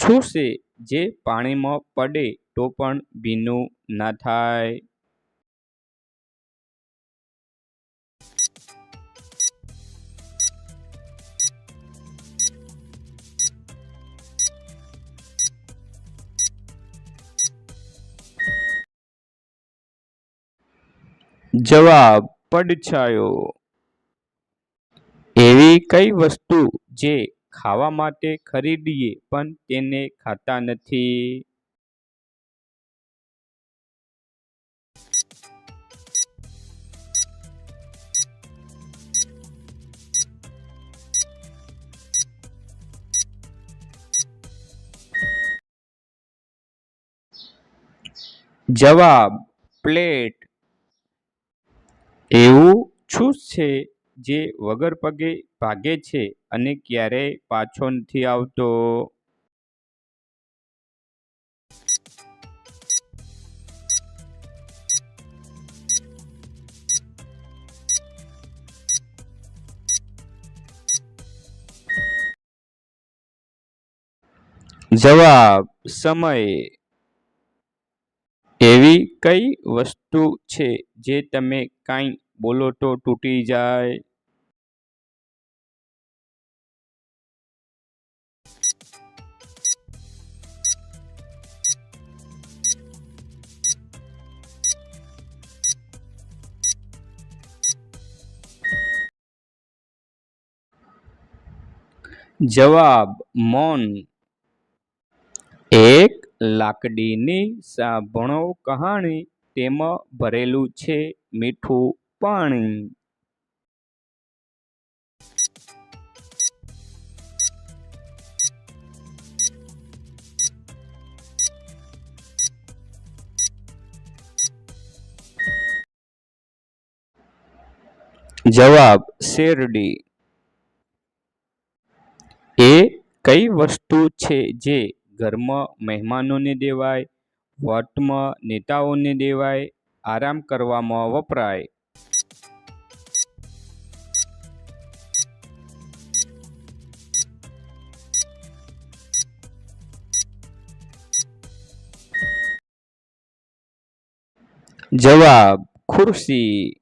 શું છે જે પાણીમાં પડે તો પણ ભીનું ના થાય. જવાબ પડછાયો. એવી કઈ વસ્તુ જે ખાવા માટે ખરીદીએ પણ તેને ખાતા નથી. જવાબ પ્લેટ. એવું શું છે જે વગર પગે ભાગે છે અને ક્યારેય પાછો નથી આવતો? જવાબ, સમય. એવી કઈ વસ્તુ છે જે તમે કાંઈ બોલો તો તૂટી જાય? જવાબ મૌન. એક લાકડીની સાંભળો કહાણી તેમાં ભરેલું છે મીઠું પાણી. જવાબ શેરડી. એ કઈ વસ્તુ છે જે ઘરમાં મહેમાનોને દેવાય, વટમાં નેતાઓને દેવાય, આરામ કરવામાં વપરાય? જવાબ, ખુરશી.